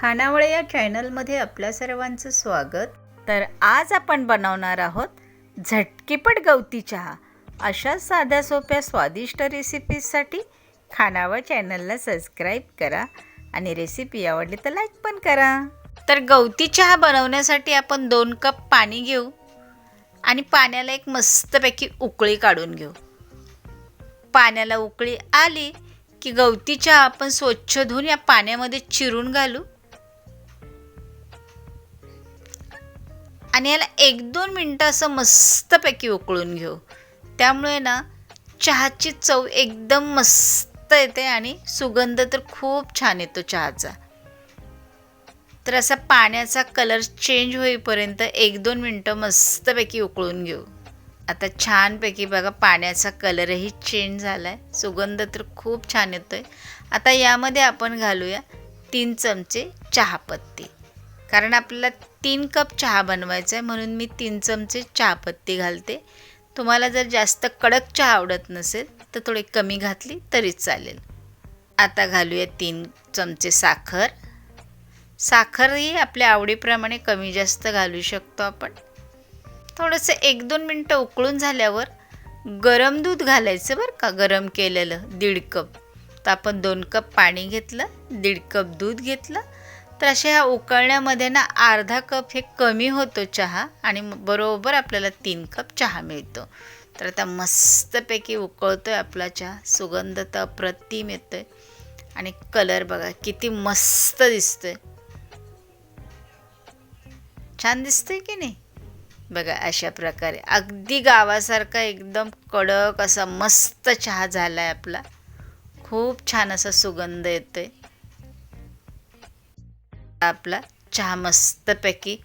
खानावळे या चॅनलमध्ये आपल्या सर्वांचं स्वागत. तर आज आपण बनवणार आहोत झटकीपट गवती चहा. अशा साध्या सोप्या स्वादिष्ट रेसिपीजसाठी खानावळ चॅनलला सबस्क्राईब करा आणि रेसिपी आवडली तर लाईक पण करा. तर गवती चहा बनवण्यासाठी आपण दोन कप पाणी घेऊ आणि पाण्याला एक मस्तपैकी उकळी काढून घेऊ. पाण्याला उकळी आली की गवती चहा आपण स्वच्छ धुवून या पाण्यामध्ये चिरून घालू. आणि याला एक दोन मिनटं असं मस्तपैकी उकळून घेऊ. त्यामुळे ना चहाची चव एकदम मस्त येते आणि सुगंध तर खूप छान येतो चहाचा. तर असा पाण्याचा कलर चेंज होईपर्यंत एक दोन मिनटं मस्तपैकी उकळून घेऊ. आता छानपैकी बघा पाण्याचा कलरही चेंज झाला आहे सुगंध तर खूप छान येतो आहे आता यामध्ये आपण घालूया तीन चमचे चहापत्ती. कारण आपल्याला तीन कप चहा बनवायचा आहे म्हणून मी तीन चमचे चहापत्ती घालते. तुम्हाला जर जास्त कडक चहा आवडत नसेल तर थोडी कमी घातली तरी चालेल. आता घालूया तीन चमचे साखर. साखरही आपल्या आवडीप्रमाणे कमी जास्त घालू शकतो आपण. थोडंसं एक दोन मिनटं उकळून झाल्यावर गरम दूध घालायचं बरं का गरम केलेलं दीड कप. तर आपण दोन कप पाणी घेतलं दीड कप दूध घेतलं तर अशा ह्या उकळण्यामध्ये ना अर्धा कप हे कमी होतो चहा आणि बरोबर आपल्याला तीन कप चहा मिळतो. तर आता मस्तपैकी उकळतो आहे आपला चहा. सुगंध तर अप्रतिम येतो आहे आणि कलर बघा किती मस्त दिसतोय. छान दिसतंय की नाही? बघा अशा प्रकारे. अगदी गावासारखा एकदम कडक असा मस्त चहा झाला आहे आपला. खूप छान असा सुगंध येतोय. आपला चहा मस्तपैकी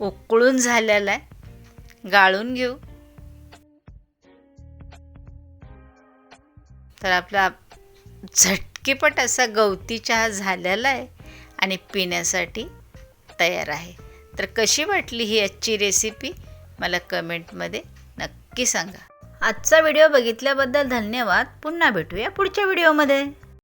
उकळून झालेला आहे. गाळून घेऊ. तर आपला झटकीपट असा गवती चहा झालेला आहे आणि पिण्यासाठी तयार आहे. तर कशी वाटली ही आजची रेसिपी मला कमेंटमध्ये नक्की सांगा. आजचा व्हिडिओ बघितल्याबद्दल धन्यवाद. पुन्हा भेटूया पुढच्या व्हिडिओमध्ये